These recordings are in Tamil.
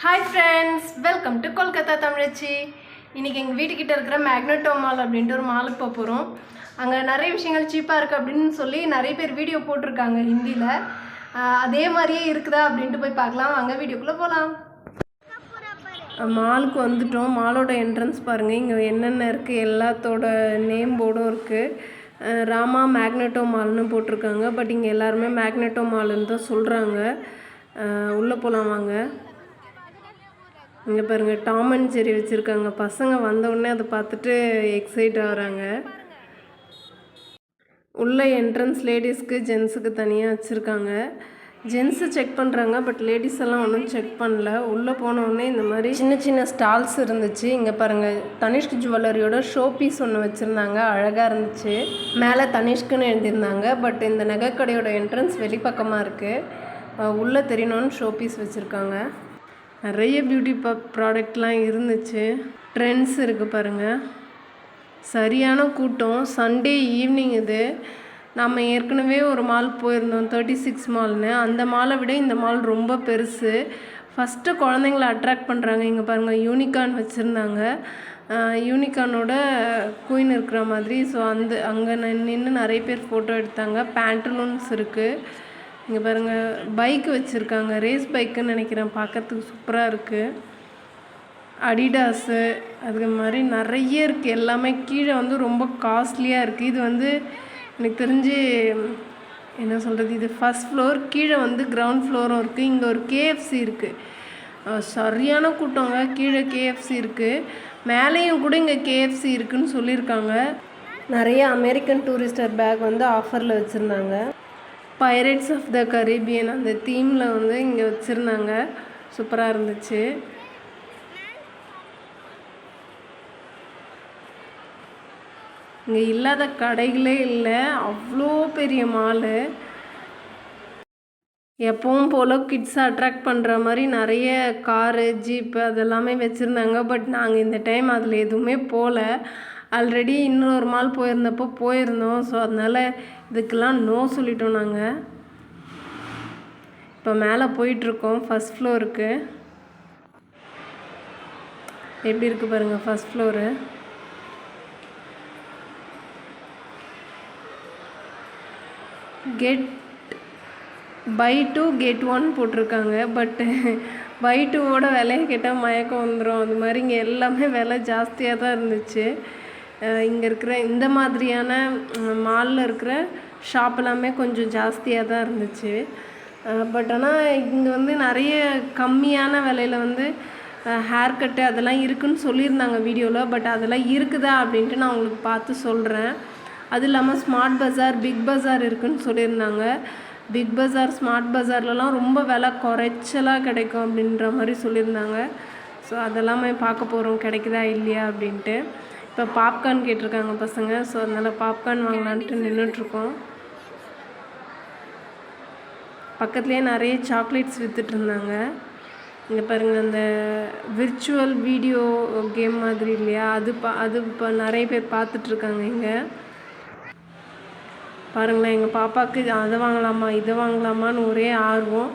Hi friends welcome to Kolkata தமிழச்சி இன்றைக்கி எங்கள் வீட்டுக்கிட்ட இருக்கிற மேக்னட்டோ மால் அப்படின்ட்டு ஒரு மாலுக்கு போக போகிறோம் அங்கே நிறைய விஷயங்கள் சீப்பாக இருக்குது அப்படின்னு சொல்லி நிறைய பேர் வீடியோ போட்டிருக்காங்க ஹிந்தியில். அதே மாதிரியே இருக்குதா அப்படின்ட்டு போய் பார்க்கலாம். அங்கே வீடியோக்குள்ளே போகலாம் மாலுக்கு வந்துட்டோம். மாலோட என்ட்ரன்ஸ் பாருங்கள் இங்கே என்னென்ன இருக்குது எல்லாத்தோட நேம் போர்டும் இருக்குது ராமா மேக்னெட்டோ மால்னு போட்டிருக்காங்க. பட் இங்கே எல்லாருமே மேக்னெட்டோ மால்னு தான் சொல்கிறாங்க உள்ளே போகலாம் வாங்க. இங்கே பாருங்கள் டாம் அண்ட் ஜெரி வச்சுருக்காங்க. பசங்க வந்த உடனே அதை பார்த்துட்டு எக்ஸைட் ஆகுறாங்க. உள்ள என்ட்ரன்ஸ் லேடிஸ்க்கு ஜென்ஸுக்கு தனியாக வச்சுருக்காங்க. ஜென்ஸு செக் பண்ணுறாங்க பட் லேடிஸ் எல்லாம் ஒன்றும் செக் பண்ணல. உள்ளே போன இந்த மாதிரி சின்ன சின்ன ஸ்டால்ஸ் இருந்துச்சு. இங்கே பாருங்கள் தனிஷ்க் ஜுவல்லரியோட ஷோ பீஸ் ஒன்று வச்சுருந்தாங்க. அழகாக இருந்துச்சு. மேலே தனிஷ்க்குன்னு எழுதியிருந்தாங்க. பட் இந்த நகைக்கடையோட என்ட்ரன்ஸ் வெளிப்பக்கமாக இருக்குது உள்ளே தெரியணும்னு ஷோ பீஸ் வச்சுருக்காங்க. நிறைய பியூட்டி ப ப்ராடக்ட்லாம் இருந்துச்சு. ட்ரெண்ட்ஸ் இருக்குது பாருங்கள் சரியான கூட்டம். சண்டே ஈவினிங் இது. நம்ம ஏற்கனவே ஒரு மால் போயிருந்தோம் தேர்ட்டி சிக்ஸ் மால்னு அந்த மாலை விட இந்த மால் ரொம்ப பெருசு. ஃபஸ்ட்டு குழந்தைங்கள அட்ராக்ட் பண்ணுறாங்க இங்கே பாருங்கள் யூனிகார்ன் வச்சுருந்தாங்க. யூனிகார்னோட குயின் இருக்கிற மாதிரி. ஸோ அந்த அங்கே நின்று நிறைய பேர் ஃபோட்டோ எடுத்தாங்க. பேண்டலூன்ஸ் இருக்குது இங்கே பாருங்கள் பைக் வச்சுருக்காங்க. ரேஸ் பைக்குன்னு நினைக்கிறேன். பார்க்கறதுக்கு சூப்பராக இருக்குது அடிடாஸு அதுக்கு மாதிரி நிறைய இருக்குது எல்லாமே கீழே வந்து ரொம்ப காஸ்ட்லியாக இருக்குது இது வந்து எனக்கு தெரிஞ்சு என்ன சொல்கிறது இது ஃபஸ்ட் ஃப்ளோர் கீழே வந்து கிரவுண்ட் ஃப்ளோரும் இருக்குது இங்கே ஒரு கேஎஃப்சி இருக்குது சரியான கூட்டங்க. கீழே கேஎஃப்சி இருக்குது மேலேயும் கூட இங்கே கேஎஃப்சி இருக்குன்னு சொல்லியிருக்காங்க. நிறைய அமெரிக்கன் டூரிஸ்டர் பேக் வந்து ஆஃபரில் வச்சுருந்தாங்க. பைரேட்ஸ் ஆஃப் த கரீபியன் அந்த தீமில் வந்து இங்கே வச்சுருந்தாங்க. சூப்பராக இருந்துச்சு. இங்கே இல்லாத கடைகளே இல்லை. அவ்வளோ பெரிய மாலு. எப்பவும் போல் கிட்ஸ் அட்ராக்ட் பண்ணுற மாதிரி நிறைய காரு ஜீப்பு அதெல்லாமே வச்சுருந்தாங்க. பட் நாங்கள் இந்த டைம் அதில் எதுவுமே போகல ஆல்ரெடி இன்னொரு மால் போயிருந்தப்போ போயிருந்தோம். ஸோ அதனால் இதுக்கெல்லாம் நோ சொல்லிட்டோம் நாங்கள் இப்போ மேலே போயிட்டுருக்கோம். ஃபஸ்ட் ஃப்ளோருக்கு எப்படி இருக்குது பாருங்கள் first floor get buy two get one போட்டிருக்காங்க. பட்டு பை டூவோட விலையை கேட்டால் மயக்கம் வந்துடும் அது மாதிரி இங்கே எல்லாமே விலை ஜாஸ்தியாக தான் இருந்துச்சு. இங்கே இருக்கிற இந்த மாதிரியான மாலில் இருக்கிற ஷாப் எல்லாமே கொஞ்சம் ஜாஸ்தியாக தான் இருந்துச்சு. பட் ஆனால் இங்கே வந்து நிறைய கம்மியான விலையில் வந்து ஹேர் கட்டு அதெல்லாம் இருக்குதுன்னு சொல்லியிருந்தாங்க வீடியோவில் பட் அதெல்லாம் இருக்குதா அப்படின்ட்டு நான் உங்களுக்கு பார்த்து சொல்கிறேன் அது இல்லாமல் ஸ்மார்ட் பஜார் பிக் பஜார் இருக்குதுன்னு சொல்லியிருந்தாங்க. பிக் பஜார் ஸ்மார்ட் பஜார்லலாம் ரொம்ப விலை குறைச்சலாக கிடைக்கும் அப்படின்ற மாதிரி சொல்லியிருந்தாங்க. ஸோ அதெல்லாமே பார்க்க போகிறோம் கிடைக்குதா இல்லையா அப்படின்ட்டு. இப்போ பாப்கார்ன் கேட்டிருக்காங்க பசங்க ஸோ அதனால் பாப்கார்ன் வாங்கலான்ட்டு நின்றுட்டுருக்கோம் பக்கத்துலேயே நிறைய சாக்லேட்ஸ் விற்றுட்டு இருந்தாங்க இங்கே பாருங்கள் அந்த விர்ச்சுவல் வீடியோ கேம் மாதிரி இல்லையா? அது பா அது இப்போ நிறைய பேர் பார்த்துட்ருக்காங்க இங்கே. பாருங்களேன் எங்கள் பாப்பாவுக்கு அதை வாங்கலாமா இதை வாங்கலாமான்னு ஒரே ஆர்வம்.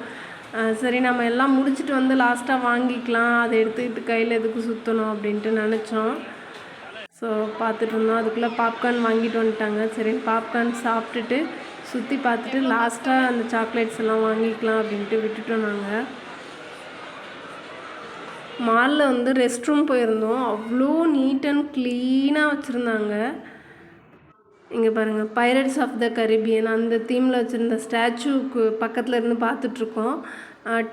சரி நம்ம எல்லாம் முடிச்சுட்டு வந்து லாஸ்ட்டாக வாங்கிக்கலாம். அதை எடுத்துக்கிட்டு கையில் எதுக்கு சுற்றணும் அப்படின்ட்டு நினச்சோம். ஸோ பார்த்துட்டு இருந்தோம் அதுக்குள்ளே பாப்கார்ன் வாங்கிட்டு வந்துட்டாங்க. சரி பாப்கார்ன் சாப்பிட்டுட்டு சுற்றி பார்த்துட்டு லாஸ்ட்டாக அந்த சாக்லேட்ஸ் எல்லாம் வாங்கிக்கலாம் அப்படின்ட்டு விட்டுட்டோம் நாங்கள் மாலில் வந்து ரெஸ்ட் ரூம் போயிருந்தோம். அவ்வளோ நீட் அண்ட் க்ளீனாக வச்சுருந்தாங்க. இங்கே பாருங்கள் பைரட்ஸ் ஆஃப் த கரீபியன் அந்த தீமில் வச்சுருந்த ஸ்டாச்சுக்கு பக்கத்தில் இருந்து பார்த்துட்ருக்கோம்.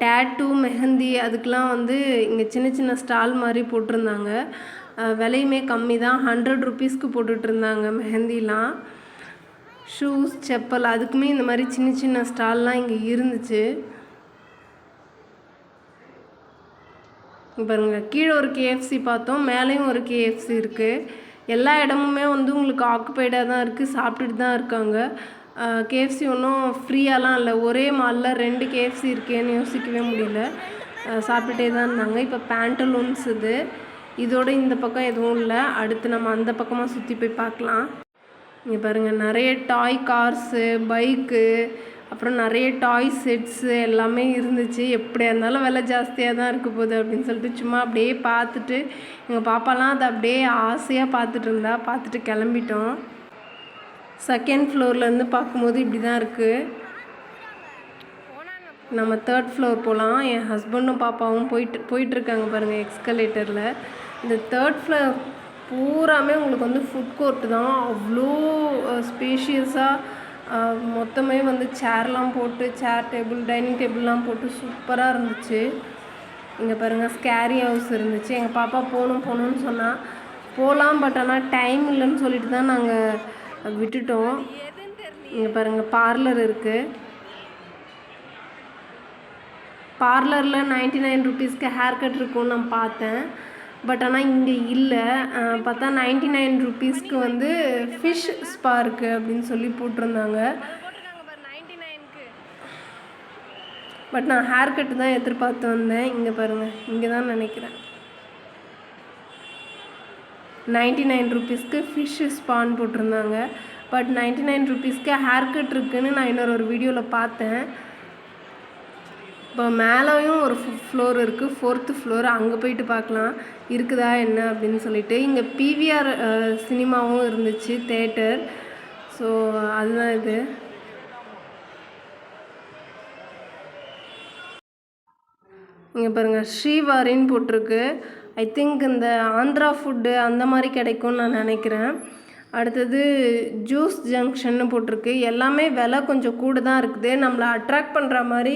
டேட்டு மெஹந்தி அதுக்கெலாம் வந்து இங்கே சின்ன சின்ன ஸ்டால் மாதிரி போட்டிருந்தாங்க. விலையுமே கம்மி தான் ஹண்ட்ரட் ருபீஸ்க்கு போட்டுட்டு இருந்தாங்க மெஹந்திலாம். ஷூஸ் செப்பல் அதுக்குமே இந்த மாதிரி சின்ன சின்ன ஸ்டால்லாம் இங்கே இருந்துச்சு. பாருங்கள் கீழே ஒரு கேஎஃப்சி பார்த்தோம் மேலேயும் ஒரு கேஎஃப்சி இருக்குது எல்லா இடமுமே வந்து உங்களுக்கு ஆக்குபைடாக தான் இருக்குது சாப்பிட்டுட்டு தான் இருக்காங்க. கேஎஃப்சி ஒன்றும் ஃப்ரீயாலாம் இல்லை. ஒரே மாலில் ரெண்டு கேஎஃப்சி இருக்கேன்னு யோசிக்கவே முடியல. சாப்பிட்டுட்டே தான் இருந்தாங்க. இப்போ பேண்டலூன்ஸ் இது. இதோட இந்த பக்கம் எதுவும் இல்லை. அடுத்து நம்ம அந்த பக்கமாக சுற்றி போய் பார்க்கலாம். இங்கே பாருங்கள் நிறைய டாய் கார்ஸு பைக்கு அப்புறம் நிறைய டாய் செட்ஸு எல்லாமே இருந்துச்சு. எப்படியா இருந்தாலும் விலை ஜாஸ்தியாக தான் இருக்க போகுது அப்படின்னு சொல்லிட்டு சும்மா அப்படியே பார்த்துட்டு எங்கள் பாப்பாலாம் அதை அப்படியே ஆசையாக பார்த்துட்டு இருந்தா பார்த்துட்டு கிளம்பிட்டோம். செகண்ட் ஃப்ளோர்லேருந்து பார்க்கும்போது இப்படி தான் இருக்குது நம்ம தேர்ட் ஃப்ளோர் போகலாம் என் ஹஸ்பண்டும் பாப்பாவும் போயிட்டு போயிட்டுருக்காங்க பாருங்கள் எக்ஸ்கலேட்டரில் இந்த தேர்ட் ஃப்ளோர் பூராமே உங்களுக்கு வந்து ஃபுட் கோர்ட்டு தான். அவ்வளோ ஸ்பேஷியஸாக மொத்தமே வந்து சேர்லாம் போட்டு சேர் டேபிள் டைனிங் டேபிள்லாம் போட்டு சூப்பராக இருந்துச்சு. இங்கே பாருங்கள் ஸ்கேரி ஹவுஸ் இருந்துச்சு. எங்கள் பாப்பா போகணும் போகணுன்னு சொன்னால் போகலாம் பட் ஆனால் டைம் இல்லைன்னு சொல்லிட்டு தான் நாங்கள் விட்டுட்டோம். இங்கே பாருங்கள் பார்லர் இருக்குது பார்லரில் நைன்ட்டி நைன் ருபீஸ்க்கு ஹேர் கட் இருக்கும்னு நான் பார்த்தேன். பட் ஆனால் இங்கே இல்லை. பார்த்தா நைன்ட்டி நைன் ருபீஸ்க்கு வந்து ஃபிஷ் ஸ்பா இருக்குது அப்படின்னு சொல்லி போட்டிருந்தாங்க. பட் நான் ஹேர் கட்டு தான் எதிர்பார்த்து வந்தேன். இங்கே பாருங்கள் இங்கே தான் நினைக்கிறேன். நைன்ட்டி நைன் ருபீஸ்க்கு ஃபிஷ் ஸ்பான்னு போட்டிருந்தாங்க. பட் நைன்ட்டி நைன் ருபீஸ்க்கு ஹேர் கட் இருக்குன்னு நான் இன்னொரு ஒரு வீடியோவில் பார்த்தேன். இப்போ மேலேயும் ஒரு ஃப்ளோர் இருக்குது ஃபோர்த்து ஃப்ளோர் அங்கே போயிட்டு பார்க்கலாம். இருக்குதா என்ன அப்படின்னு சொல்லிட்டு. இங்கே பிவிஆர் சினிமாவும் இருந்துச்சு. தேட்டர் ஸோ அதுதான் இது. இங்கே பாருங்கள் ஸ்ரீவாரின்னு போட்டிருக்கு. ஐ திங்க் இந்த ஆந்திரா ஃபுட்டு அந்த மாதிரி கிடைக்கும்னு நான் நினைக்கிறேன். அடுத்தது ஜூஸ் ஜங்ஷன்னு போட்டிருக்கு. எல்லாமே விலை கொஞ்சம் கூட தான் இருக்குது. நம்மளை அட்ராக்ட் பண்ணுற மாதிரி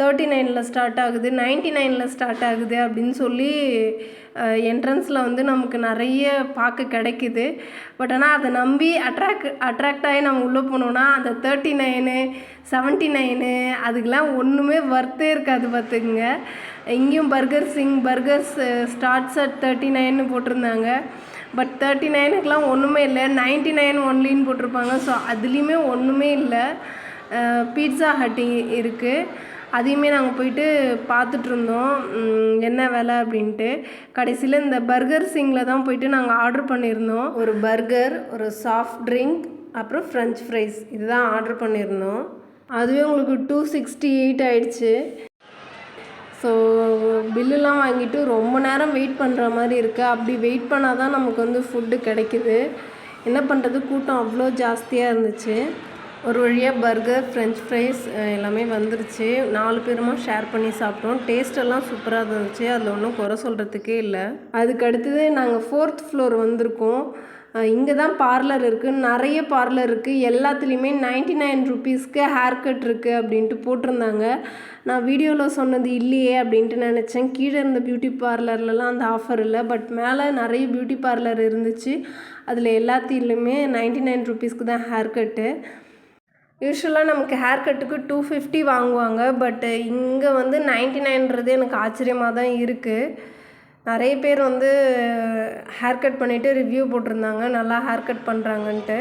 தேர்ட்டி நைனில் ஸ்டார்ட் ஆகுது. நைன்ட்டி நைனில் ஸ்டார்ட் ஆகுது அப்படின்னு சொல்லி என்ட்ரன்ஸில் வந்து நமக்கு நிறைய பார்க்க கிடைக்குது. பட் ஆனால் அதை நம்பி அட்ராக்ட் அட்ராக்ட் ஆகி நம்ம உள்ளே போனோம்னா அந்த தேர்ட்டி நைனு செவன்ட்டி நைனு அதுக்கெலாம் ஒன்றுமே ஒர்த்தே இருக்காது பார்த்துக்குங்க. இங்கேயும் Burger Singh burgers starts at thirty நைன்னு போட்டிருந்தாங்க. பட் தேர்ட்டி நைனுக்கெலாம் ஒன்றுமே இல்லை. நைன்ட்டி நைன் ஒன்லின்னு போட்டிருப்பாங்க. ஸோ அதுலேயுமே ஒன்றுமே இல்லை. பீட்சா ஹட்டி இருக்குது அதையுமே நாங்கள் போயிட்டு பார்த்துட்ருந்தோம் என்ன விலை அப்படின்ட்டு. கடைசியில் இந்த பர்கர் சிங்கில் தான் போயிட்டு நாங்கள் ஆர்டர் பண்ணியிருந்தோம். ஒரு பர்கர் ஒரு சாஃப்ட் ட்ரிங்க் அப்புறம் ஃப்ரெஞ்ச் ஃப்ரைஸ் இதுதான் ஆர்டர் பண்ணியிருந்தோம். அதுவே உங்களுக்கு டூ சிக்ஸ்டி எயிட் ஆயிடுச்சு. ஸோ பில்லுலாம் வாங்கிட்டு ரொம்ப நேரம் வெயிட் பண்ணுற மாதிரி இருக்குது அப்படி வெயிட் பண்ணால் தான் நமக்கு வந்து ஃபுட்டு கிடைக்குது. என்ன பண்ணுறது கூட்டம் அவ்வளோ ஜாஸ்தியாக இருந்துச்சு. ஒரு வழியாக பர்கர் ஃப்ரெஞ்ச் ஃப்ரைஸ் எல்லாமே வந்துருச்சு. நாலு பேருமா ஷேர் பண்ணி சாப்பிட்டோம். டேஸ்டெல்லாம் சூப்பராக இருந்துச்சு. அதில் ஒன்றும் குறை சொல்கிறதுக்கே இல்லை. அதுக்கு அடுத்தது நாங்கள் ஃபோர்த் ஃப்ளோர் வந்திருக்கோம். இங்கே தான் பார்லர் இருக்குது நிறைய பார்லர் இருக்குது எல்லாத்துலேயுமே நைன்ட்டி நைன் ருபீஸ்க்கு ஹேர் கட் இருக்குது அப்படின்ட்டு போட்டிருந்தாங்க. நான் வீடியோவில் சொன்னது இல்லையே அப்படின்ட்டு நினச்சேன். கீழே இருந்த பியூட்டி பார்லர்லலாம் அந்த ஆஃபர் இல்லை. பட் மேலே நிறைய பியூட்டி பார்லர் இருந்துச்சு. அதில் எல்லாத்திலையுமே நைன்ட்டி நைன் ருபீஸ்க்கு தான் ஹேர் கட்டு யூஸ்வலாக நமக்கு ஹேர் கட்டுக்கு டூ ஃபிஃப்டி வாங்குவாங்க. பட் இங்கே வந்து நைன்ட்டி நைன்றது எனக்கு ஆச்சரியமாக தான் இருக்குது நிறைய பேர் வந்து ஹேர் கட் பண்ணிவிட்டு ரிவ்யூ போட்டிருந்தாங்க. நல்லா ஹேர் கட் பண்ணுறாங்கன்ட்டு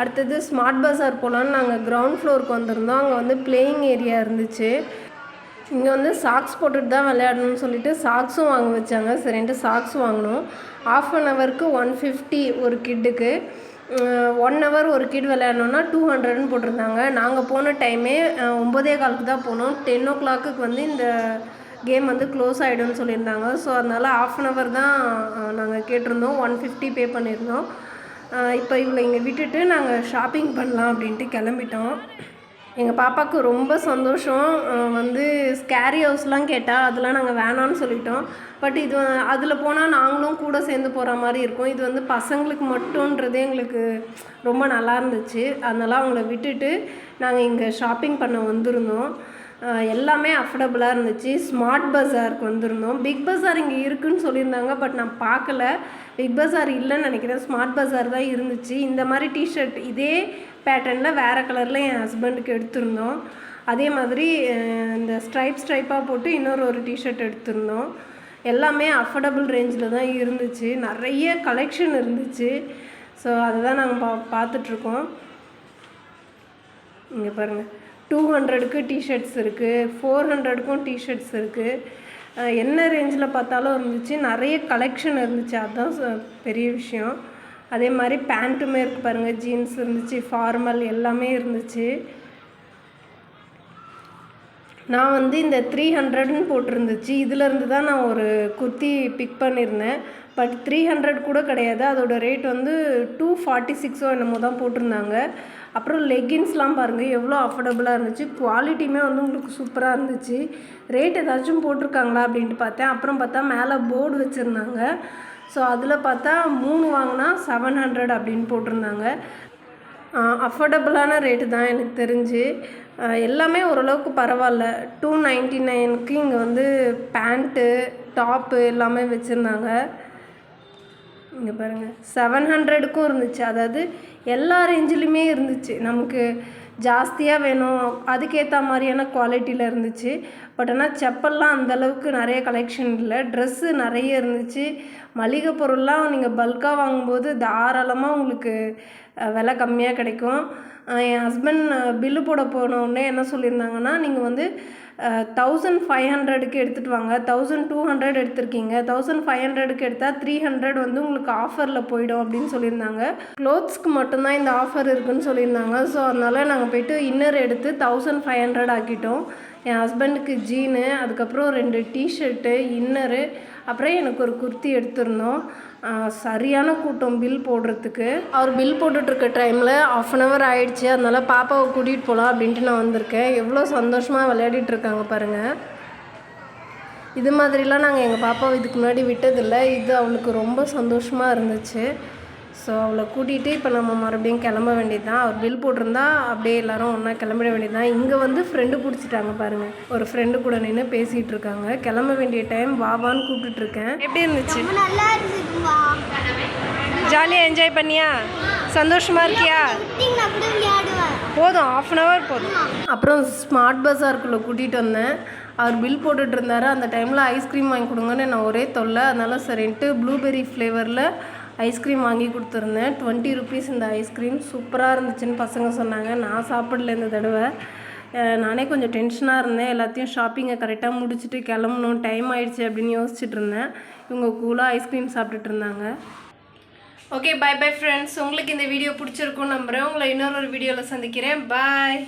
அடுத்தது ஸ்மார்ட் பஸார் போகலான்னு நாங்கள் கிரவுண்ட் ஃப்ளோருக்கு வந்திருந்தோம். அங்கே வந்து பிளேயிங் ஏரியா இருந்துச்சு. இங்கே வந்து சாக்ஸ் போட்டுட்டு தான் விளையாடணும்னு சொல்லிட்டு சாக்ஸும் வாங்க வச்சாங்க. சரின்ட்டு சாக்ஸ் வாங்கினோம் ஆஃப் அன் ஹவருக்கு ஒன் ஃபிஃப்டி ஒரு கிட்டுக்கு ஒன் ஹவர் ஒரு கிட் விளையாடணுன்னா டூ ஹண்ட்ரட்னு போட்டிருந்தாங்க. நாங்கள் போன டைமே ஒம்பதே காலுக்கு தான் போனோம். டென் ஓ கிளாக்குக்கு வந்து இந்த கேம் வந்து க்ளோஸ் ஆகிடும்னு சொல்லியிருந்தாங்க. ஸோ அதனால் ஆஃப் அன் ஹவர் தான் நாங்கள் கேட்டிருந்தோம். ஒன் ஃபிஃப்டி பே பண்ணியிருந்தோம். இப்போ இவளை இங்கே விட்டுட்டு நாங்கள் ஷாப்பிங் பண்ணலாம் அப்படின்ட்டு கிளம்பிட்டோம். எங்கள் பாப்பாவுக்கு ரொம்ப சந்தோஷம். வந்து ஸ்கேரி ஹவுஸ்லாம் கேட்டால் அதெல்லாம் நாங்கள் வேணான்னு சொல்லிட்டோம். பட் இது அதில் போனால் நாங்களும் கூட சேர்ந்து போகிற மாதிரி இருக்கும். இது வந்து பசங்களுக்கு மட்டுன்றதே எங்களுக்கு ரொம்ப நல்லா இருந்துச்சு. அதனால் அவங்கள விட்டுட்டு நாங்கள் இங்கே ஷாப்பிங் பண்ண வந்திருந்தோம். எல்லாமே அஃபோர்டபுளாக இருந்துச்சு. ஸ்மார்ட் பஸாருக்கு வந்திருந்தோம். பிக் பஸார் இங்கே இருக்குதுன்னு சொல்லியிருந்தாங்க பட் நான் பார்க்கல. பிக் பஸார் இல்லைன்னு நினைக்கிறேன். ஸ்மார்ட் பஸார் தான் இருந்துச்சு. இந்த மாதிரி டிஷர்ட் இதே பேட்டர்னில் வேறு கலரில் என் ஹஸ்பண்டுக்கு எடுத்திருந்தோம். அதே மாதிரி இந்த ஸ்ட்ரைப் ஸ்ட்ரைப்பாக போட்டு இன்னொரு ஒரு டிஷர்ட் எடுத்திருந்தோம். எல்லாமே அஃபோர்டபுள் ரேஞ்சில் தான் இருந்துச்சு. நிறைய கலெக்ஷன் இருந்துச்சு. ஸோ அதை தான் நாங்கள் பா பார்த்துட்ருக்கோம் இங்கே பாருங்கள் டூ ஹண்ட்ரடுக்கு டிஷர்ட்ஸ் இருக்குது ஃபோர் ஹண்ட்ரடுக்கும் டிஷர்ட்ஸ் இருக்குது என்ன ரேஞ்சில் பார்த்தாலும் இருந்துச்சு. நிறைய கலெக்ஷன் இருந்துச்சு. அதுதான் ச- பெரிய விஷயம். அதே மாதிரி பேண்ட்டுமே இருக்குது பாருங்கள் ஜீன்ஸ் இருந்துச்சு ஃபார்மல் எல்லாமே இருந்துச்சு. நான் வந்து இந்த த்ரீ ஹண்ட்ரட்னு போட்டிருந்துச்சு. இதுலேருந்து தான் நான் ஒரு குர்த்தி பிக் பண்ணியிருந்தேன். பட் த்ரீ ஹண்ட்ரட் கூட கிடையாது. அதோட ரேட் வந்து டூ ஃபார்ட்டி சிக்ஸோ என்னமோ தான் போட்டிருந்தாங்க. அப்புறம் லெகின்ஸ்லாம் பாருங்கள் எவ்வளோ அஃபோர்டபுளாக இருந்துச்சு. குவாலிட்டியுமே வந்து உங்களுக்கு சூப்பராக இருந்துச்சு. ரேட் ஏதாச்சும் போட்டிருக்காங்களா அப்படின்ட்டு பார்த்தேன். அப்புறம் பார்த்தா மேலே போர்டு வச்சுருந்தாங்க. ஸோ அதில் பார்த்தா மூணு வாங்கினா செவன் ஹண்ட்ரட் அப்படின்னு போட்டிருந்தாங்க. அஃபோர்டபுளான ரேட்டு தான் எனக்கு தெரிஞ்சு. எல்லாமே ஓரளவுக்கு பரவாயில்ல. டூ நைன்ட்டி நைனுக்கு இங்கே வந்து பேண்ட்டு டாப்பு எல்லாமே வச்சுருந்தாங்க. இங்கே பாருங்கள் செவன் ஹண்ட்ரடுக்கும் இருந்துச்சு. அதாவது எல்லா ரேஞ்சிலுமே இருந்துச்சு. நமக்கு ஜாஸ்தியாக வேணும். அதுக்கேற்ற மாதிரியான குவாலிட்டியில் இருந்துச்சு. பட் ஆனால் செப்பல்லாம் அந்தளவுக்கு நிறைய கலெக்ஷன் இல்லை. ட்ரெஸ்ஸு நிறைய இருந்துச்சு. மளிகை பொருள்லாம் நீங்கள் பல்காக வாங்கும்போது தாராளமாக உங்களுக்கு விலை கம்மியாக கிடைக்கும். என் ஹஸ்பண்ட் பில்லு போட போன என்ன சொல்லியிருந்தாங்கன்னா நீங்கள் வந்து தௌசண்ட் ஃபைவ் ஹண்ட்ரடுக்கு எடுத்துகிட்டு வாங்க. தௌசண்ட் டூ ஹண்ட்ரட் எடுத்திருக்கீங்க. தௌசண்ட் ஃபைவ் ஹண்ட்ரடுக்கு எடுத்தால் த்ரீ ஹண்ட்ரட் வந்து உங்களுக்கு ஆஃபரில் போயிடும் அப்படின்னு சொல்லியிருந்தாங்க. க்ளோத்ஸ்க்கு மட்டும்தான் இந்த ஆஃபர் இருக்குன்னு சொல்லியிருந்தாங்க. ஸோ அதனால் நாங்கள் போயிட்டு இன்னர் எடுத்து தௌசண்ட் ஃபைவ் ஹண்ட்ரட் ஆக்கிட்டோம். என் ஹஸ்பண்டுக்கு ஜீனு அதுக்கப்புறம் ரெண்டு டிஷர்ட்டு இன்னரு அப்புறம் எனக்கு ஒரு குர்த்தி எடுத்திருந்தோம். சரியான கூட்டம் பில் போடுறதுக்கு. அவர் பில் போட்டுட்ருக்க டைமில் ஆஃப் அன் ஹவர் ஆயிடுச்சு. அதனால பாப்பாவை கூட்டிகிட்டு போகலாம் அப்படின்ட்டு நான் வந்திருக்கேன். எவ்வளோ சந்தோஷமாக விளையாடிட்டு இருக்காங்க பாருங்கள் இது மாதிரிலாம் நாங்கள் எங்கள் பாப்பாவை இதுக்கு முன்னாடி விட்டதில்லை. இது அவளுக்கு ரொம்ப சந்தோஷமாக இருந்துச்சு. ஸோ அவளை கூட்டிகிட்டு இப்போ நம்ம மறுபடியும் கிளம்ப வேண்டியது தான் அவர் பில் போட்டிருந்தா அப்படியே எல்லாரும் ஒன்றா கிளம்பிட வேண்டியது தான் இங்கே வந்து ஃப்ரெண்டு பிடிச்சிட்டாங்க பாருங்கள் ஒரு ஃப்ரெண்டு கூட நின்று பேசிகிட்டு இருக்காங்க. கிளம்ப வேண்டிய டைம் வாவான்னு கூப்பிட்டுட்டு இருக்கேன். எப்படி இருந்துச்சு? ஜாலியாக என்ஜாய் பண்ணியா? சந்தோஷமா இருக்கியா? போதும் ஆஃப் அன் ஹவர் போதும். அப்புறம் ஸ்மார்ட் பஸாருக்குள்ளே கூட்டிகிட்டு வந்தேன். அவர் பில் போட்டுட்டு இருந்தாரு. அந்த டைமில் ஐஸ்கிரீம் வாங்கி கொடுங்கன்னு நான் ஒரே தொல்லை. அதனால சரின்ட்டு ப்ளூபெர்ரி ஃப்ளேவரில் ஐஸ்கிரீம் வாங்கி கொடுத்துருந்தேன். டுவெண்ட்டி ருபீஸ் இந்த ஐஸ்கிரீம். சூப்பராக இருந்துச்சுன்னு பசங்க சொன்னாங்க. நான் சாப்பிடல இந்த தடவை. நானே கொஞ்சம் டென்ஷனாக இருந்தேன். எல்லாத்தையும் ஷாப்பிங்கை கரெக்டாக முடிச்சுட்டு கிளம்பணும். டைம் ஆயிடுச்சு அப்படின்னு யோசிச்சுட்டு இருந்தேன். இவங்க கூலாக ஐஸ்கிரீம் சாப்பிட்டுட்டு இருந்தாங்க. ஓகே பை பை ஃப்ரெண்ட்ஸ் உங்களுக்கு இந்த வீடியோ பிடிச்சிருக்கும் நம்புகிறேன் உங்களை இன்னொரு வீடியோவில் சந்திக்கிறேன். பாய்